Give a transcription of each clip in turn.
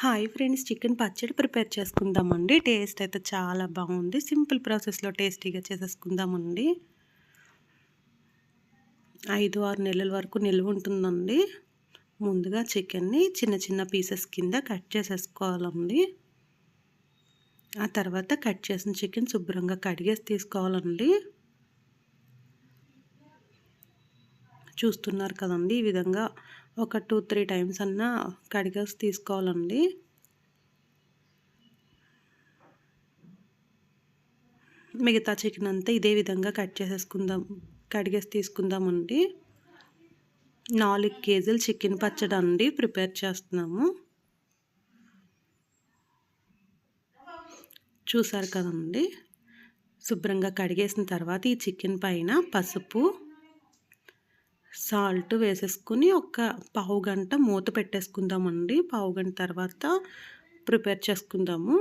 Hi friends chicken పచ్చడి prepare చేసుకుందామండి. Taste అయితే చాలా బాగుంది. సింపుల్ ప్రాసెస్లో టేస్టీగా చేసేసుకుందామండి. ఐదు ఆరు నెలల వరకు నిల్వ ఉంటుందండి. ముందుగా చికెన్ని చిన్న చిన్న పీసెస్ కింద కట్ చేసేసుకోవాలండి. ఆ తర్వాత కట్ చేసిన చికెన్ శుభ్రంగా కడిగేసి తీసుకోవాలండి. చూస్తున్నారు కదండి ఈ విధంగా ఒక టూ త్రీ టైమ్స్ అన్నా కడిగేసి తీసుకోవాలండి. మిగతా చికెన్ అంతా ఇదే విధంగా కట్ చేసేసుకుందాం కడిగేసి తీసుకుందామండి. నాలుగు కేజీలు చికెన్ పచ్చడి అండి ప్రిపేర్ చేస్తున్నాము. చూసారు కదండి? శుభ్రంగా కడిగేసిన తర్వాత ఈ చికెన్ పైన పసుపు సాల్ట్ వేసేసుకుని ఒక పావు గంట మూత పెట్టేసుకుందామండి. పావు గంట తర్వాత ప్రిపేర్ చేసుకుందాము.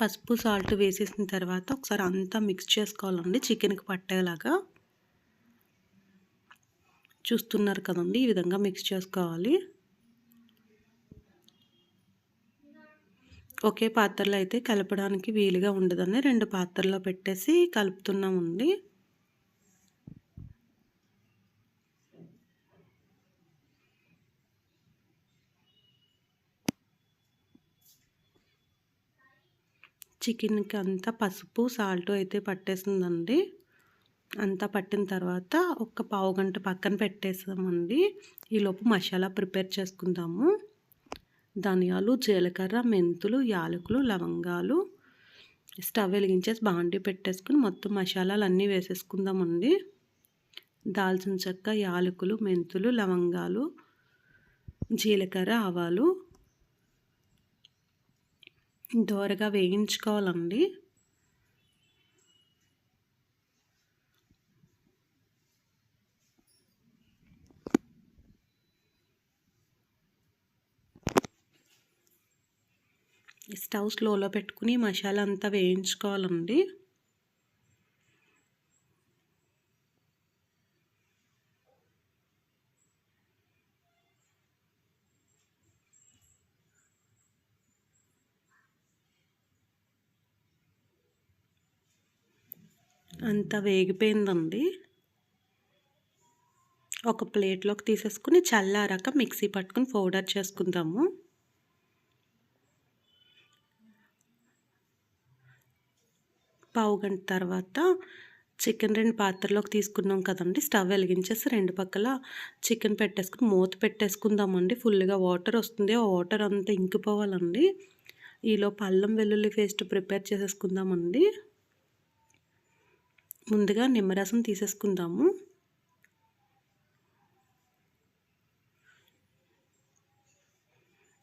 పసుపు సాల్ట్ వేసేసిన తర్వాత ఒకసారి అంతా మిక్స్ చేసుకోవాలండి చికెన్కి పట్టేలాగా. చూస్తున్నారు కదండి ఈ విధంగా మిక్స్ చేసుకోవాలి. ఒకే పాత్రలో అయితే కలపడానికి వీలుగా ఉండదని రెండు పాత్రలో పెట్టేసి కలుపుతున్నామండి. చికెన్కి అంతా పసుపు సాల్ట్ అయితే పట్టేసిందండి. అంతా పట్టిన తర్వాత ఒక పావు గంట పక్కన పెట్టేసామండి. ఈలోపు మసాలా ప్రిపేర్ చేసుకుందాము. ధనియాలు జీలకర్ర మెంతులు యాలకులు లవంగాలు స్టవ్ వెలిగించేసి బాండి పెట్టేసుకుని మొత్తం మసాలాలు అన్నీ వేసేసుకుందామండి. దాల్చిన చెక్క యాలకులు మెంతులు లవంగాలు జీలకర్ర ఆవాలు దోరగా వేయించుకోవాలండి. స్టవ్ స్లోలో పెట్టుకుని మసాలా అంతా వేయించుకోవాలండి. అంతా వేగిపోయిందండి. ఒక ప్లేట్లోకి తీసేసుకుని చల్లారాక మిక్సీ పట్టుకుని పౌడర్ చేసుకుందాము. పావు గంట తర్వాత చికెన్ రెండు పాత్రలోకి తీసుకున్నాం కదండి. స్టవ్ వెలిగించేసి రెండు పక్కల చికెన్ పెట్టేసుకుని మూత పెట్టేసుకుందామండి. ఫుల్గా వాటర్ వస్తుంది. ఆ వాటర్ అంతా ఇంకిపోవాలండి. ఈలోపు అల్లం వెల్లుల్లి పేస్ట్ ప్రిపేర్ చేసేసుకుందామండి. ముందుగా నిమ్మరసం తీసేసుకుందాము.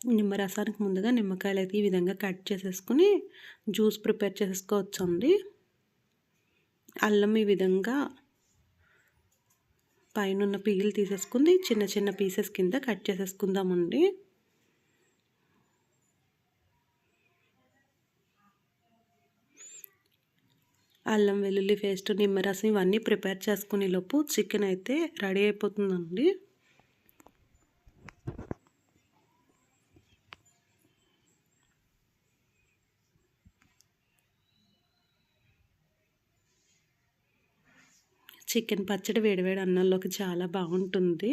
నిమ్మరసానికి ముందుగా నిమ్మకాయలు అయితే ఈ విధంగా కట్ చేసేసుకుని జ్యూస్ ప్రిపేర్ చేసేసుకోవచ్చు అండి. అల్లం ఈ విధంగా పైన పీగులు తీసేసుకుని చిన్న చిన్న పీసెస్ కింద కట్ చేసేసుకుందామండి. అల్లం వెల్లుల్లి పేస్ట్ నిమ్మరసం ఇవన్నీ ప్రిపేర్ చేసుకునే లోపు చికెన్ అయితే రెడీ అయిపోతుందండి. చికెన్ పచ్చడి వేడివేడి అన్నంలోకి చాలా బాగుంటుంది.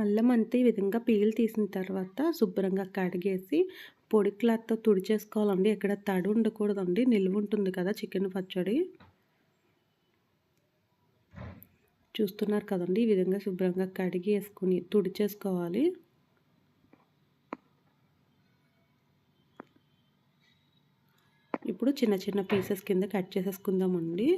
అల్లం అంతే ఈ విధంగా పీల్ తీసిన తర్వాత శుభ్రంగా కడిగేసి పొడి క్లాత్తో తుడిచేసుకోవాలండి. ఎక్కడ తడి ఉండకూడదండి. నిల్వ ఉంటుంది కదా చికెన్ పచ్చడి. చూస్తున్నారు కదండి ఈ విధంగా శుభ్రంగా కడిగి వేసుకుని తుడిచేసుకోవాలి. ఇప్పుడు చిన్న చిన్న పీసెస్ కింద కట్ చేసేసుకుందామండి.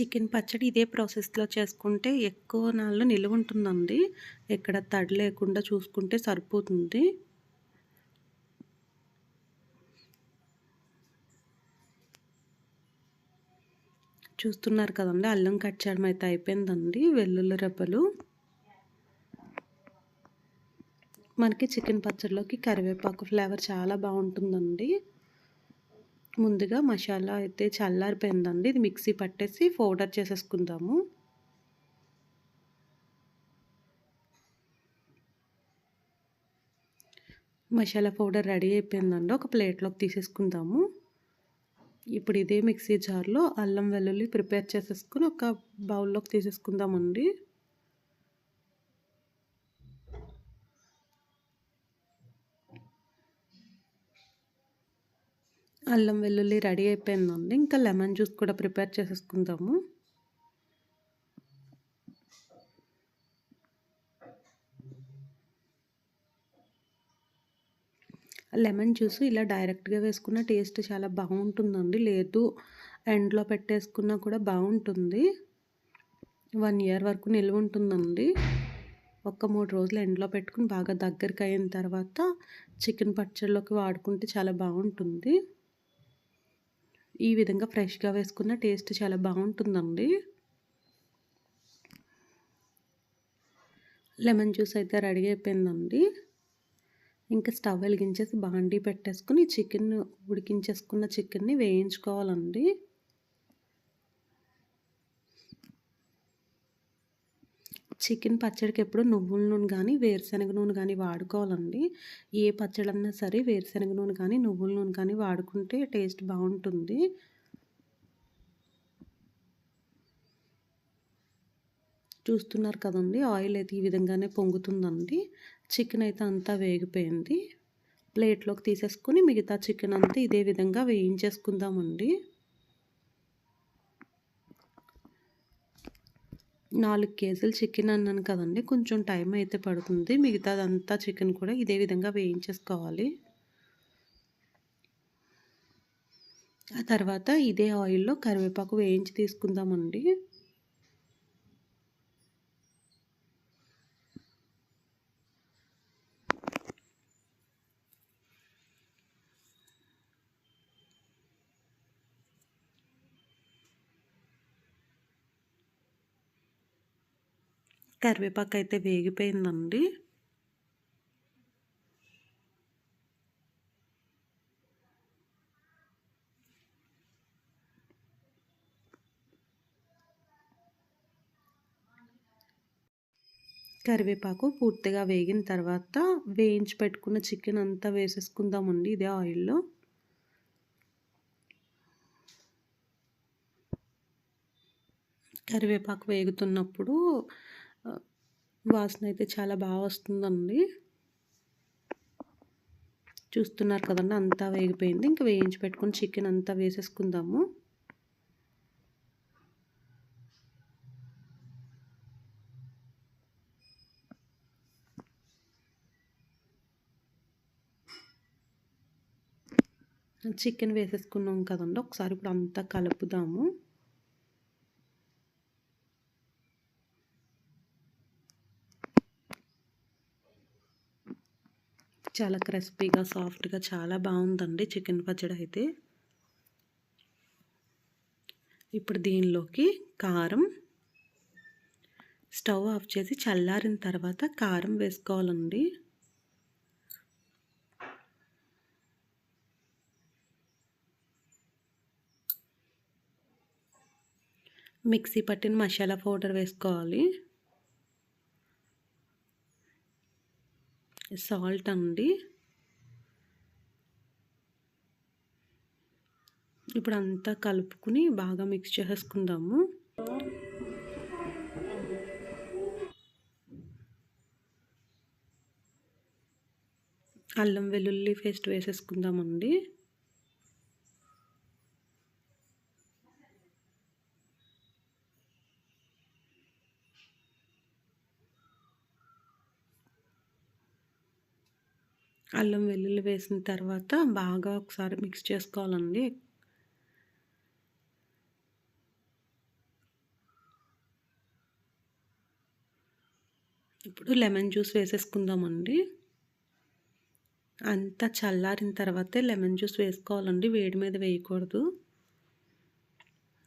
చికెన్ పచ్చడి ఇదే ప్రాసెస్లో చేసుకుంటే ఎక్కువ నాళ్ళు నిలువ ఉంటుందండి. ఎక్కడ తడి లేకుండా చూసుకుంటే సరిపోతుంది. చూస్తున్నారు కదండి అల్లం కట్ చేయడం అయితే అయిపోయిందండి వెల్లుల్లి రెబ్బలు. మనకి చికెన్ పచ్చడిలోకి కరివేపాకు ఫ్లేవర్ చాలా బాగుంటుందండి. ముందుగా మసాలా అయితే చల్లారిపోయిందండి. ఇది మిక్సీ పట్టేసి పౌడర్ చేసేసుకుందాము. మసాలా పౌడర్ రెడీ అయిపోయిందండి. ఒక ప్లేట్లోకి తీసేసుకుందాము. ఇప్పుడు ఇదే మిక్సీ జార్లో అల్లం వెల్లుల్లి ప్రిపేర్ చేసేసుకుని ఒక బౌల్లోకి తీసేసుకుందామండి. అల్లం వెల్లుల్లి రెడీ అయిపోయిందండి. ఇంకా లెమన్ జ్యూస్ కూడా ప్రిపేర్ చేసేసుకుందాము. లెమన్ జ్యూస్ ఇలా డైరెక్ట్గా వేసుకున్న టేస్ట్ చాలా బాగుంటుందండి. లేదు ఎండ్లో పెట్టేసుకున్నా కూడా బాగుంటుంది. వన్ ఇయర్ వరకు నిల్వ ఉంటుందండి. ఒక మూడు రోజులు ఎండ్లో పెట్టుకుని బాగా దగ్గరికి అయిన తర్వాత చికెన్ పచ్చడిలోకి వాడుకుంటే చాలా బాగుంటుంది. ఈ విధంగా ఫ్రెష్గా వేసుకున్న టేస్ట్ చాలా బాగుంటుందండి. లెమన్ జ్యూస్ అయితే రెడీ అయిపోయిందండి. ఇంకా స్టవ్ వెలిగించేసి బాండీ పెట్టేసుకుని చికెన్ ఉడికించేసుకున్న చికెన్ని వేయించుకోవాలండి. చికెన్ పచ్చడికి ఎప్పుడు నువ్వుల నూనె కానీ వేరుశనగ నూనె కానీ వాడుకోవాలండి. ఏ పచ్చడన్నా సరే వేరుశనగ నూనె కానీ నువ్వుల నూనె కానీ వాడుకుంటే టేస్ట్ బాగుంటుంది. చూస్తున్నారు కదండి ఆయిల్ అయితే ఈ విధంగానే పొంగుతుందండి. చికెన్ అయితే అంతా వేగిపోయింది. ప్లేట్లోకి తీసేసుకొని మిగతా చికెన్ అంతా ఇదే విధంగా వేయించేసుకుందామండి. నాలుగు కేజీలు చికెన్ అన్నాను కదండి. కొంచెం టైం అయితే పడుతుంది. మిగతాదంతా చికెన్ కూడా ఇదే విధంగా వేయించేసుకోవాలి. ఆ తర్వాత ఇదే ఆయిల్లో కరివేపాకు వేయించి తీసుకుందామండి. కరివేపాకు అయితే వేగిపోయిందండి. కరివేపాకు పూర్తిగా వేగిన తర్వాత వేయించి పెట్టుకున్న చికెన్ అంతా వేసేసుకుందామండి ఇదే ఆయిల్లో. కరివేపాకు వేగుతున్నప్పుడు వాసన అయితే చాలా బాగా వస్తుందండి. చూస్తున్నారు కదండి అంతా వేగిపోయింది. ఇంకా వేయించి పెట్టుకుని చికెన్ అంతా వేసేసుకుందాము. చికెన్ వేసేసుకున్నాం కదండి. ఒకసారి ఇప్పుడు అంతా కలుపుదాము. చాలా క్రిస్పీగా సాఫ్ట్గా చాలా బాగుందండి చికెన్ పచ్చడి అయితే. ఇప్పుడు దీనిలోకి కారం. స్టవ్ ఆఫ్ చేసి చల్లారిన తర్వాత కారం వేసుకోవాలండి. మిక్సీ పట్టిన మసాలా పౌడర్ వేసుకోవాలి. సాల్ట్ అండి. ఇప్పుడు అంతా కలుపుకుని బాగా మిక్స్ చేసేసుకుందాము. అల్లం వెల్లుల్లి పేస్ట్ వేసేసుకుందామండి. అల్లం వెల్లుల్లి వేసిన తర్వాత బాగా ఒకసారి మిక్స్ చేసుకోవాలండి. ఇప్పుడు లెమన్ జ్యూస్ వేసేసుకుందామండి. అంతా చల్లారిన తర్వాతే లెమన్ జ్యూస్ వేసుకోవాలండి వేడి మీద వేయకూడదు.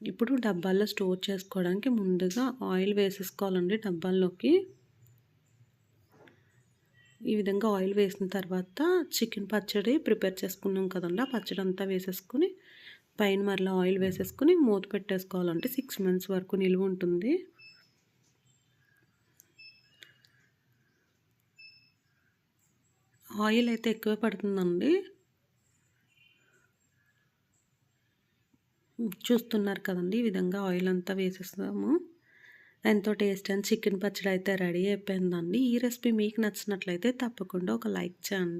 ఇప్పుడు డబ్బాల్లో స్టోర్ చేసుకోవడానికి ముందుగా ఆయిల్ వేసేసుకోవాలండి డబ్బాల్లోకి. ఈ విధంగా ఆయిల్ వేసిన తర్వాత చికెన్ పచ్చడి ప్రిపేర్ చేసుకున్నాం కదండి. ఆ పచ్చడి అంతా వేసేసుకుని పైన మరలా ఆయిల్ వేసేసుకుని మూత పెట్టేసుకోవాలంటే సిక్స్ మంత్స్ వరకు నిలువ ఉంటుంది. ఆయిల్ అయితే ఎక్కువ పడుతుందండి. చూస్తున్నారు కదండి ఈ విధంగా ఆయిల్ అంతా వేసేస్తాము. ఎంతో టేస్ట్ అండ్ చికెన్ పచ్చడి అయితే రెడీ అయిపోయిందండి. ఈ రెసిపీ మీకు నచ్చినట్లయితే తప్పకుండా ఒక లైక్ చేయండి.